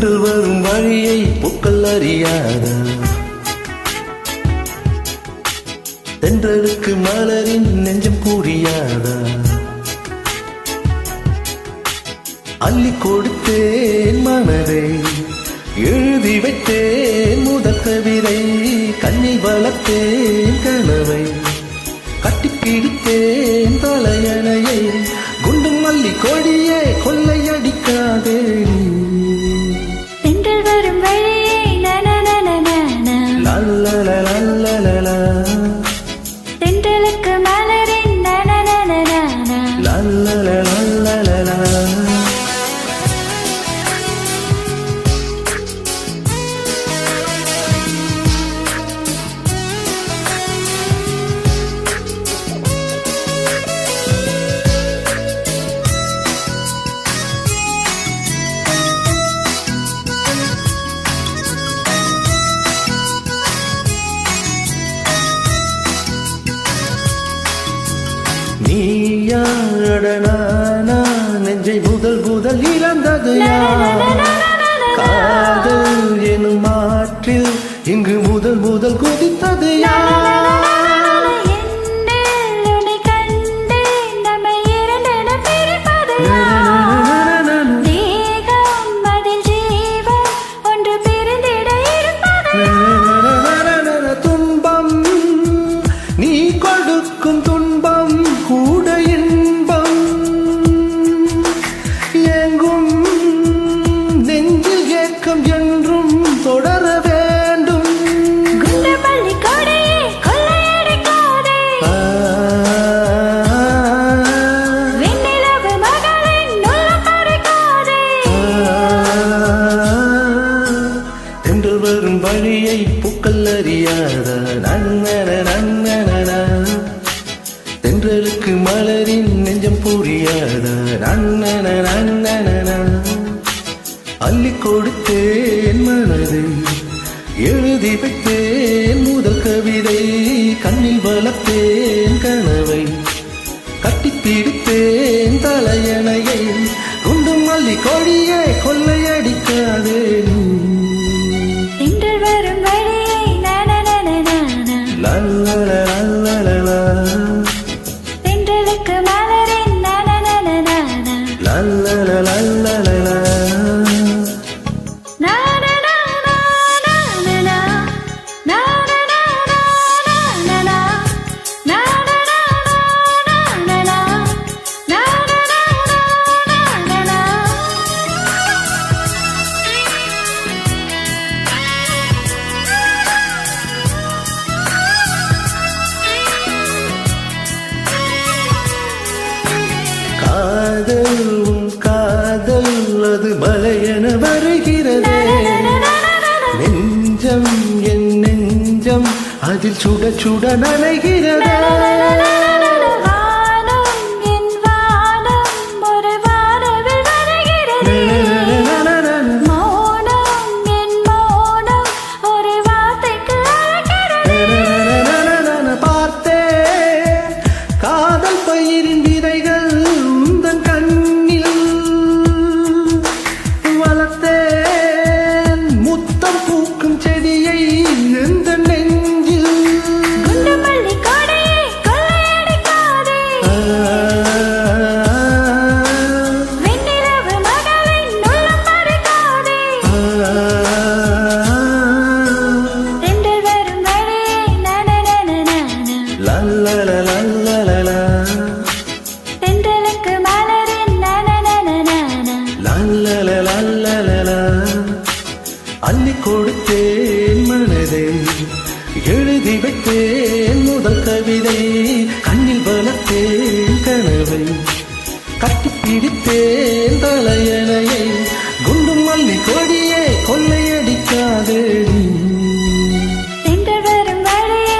தென்றல் வரும் வழியை பூக்கள் அறியாத. தென்றலுக்கு மலரின் நெஞ்சம் கூறியாதா அள்ளி கொடுத்தேன் மனதை எழுதி வைத்தேன் முதல் கவிதை கண்ணில் வளர்த்தேன் கனவை. நானா நெஞ்சை முதல் முதல் இழந்தது காதல் எனும் மாற்றில் இங்கு முதல் முதல் குதித்தது பூக்கள் அறியாத நன்னன தென்றலுக்கு மலரின் நெஞ்சம் புரியாத? நன்னன நன்னனா அள்ளி கொடுத்தேன் மனது எழுதி வைத்தேன் முதல் கவிதை கண்ணில் வளர்த்தேன் கனவை. கட்டி பிடித்தேன் தலையணையை குண்டும் மல்லி கொடியே la la la. அது மலையென வருகிறதே. நெஞ்சம் என் நெஞ்சம் அதில் சுட சுட நனைகிறதே? முதல் கவிதை கண்ணில் வளர்த்தேன் கனவை. கட்டி பிடித்தேன் தலையணையை. குண்டும் மல்லி கொடியே கொள்ளையடிக்காதே நீ. தென்றல் வரும் வழியே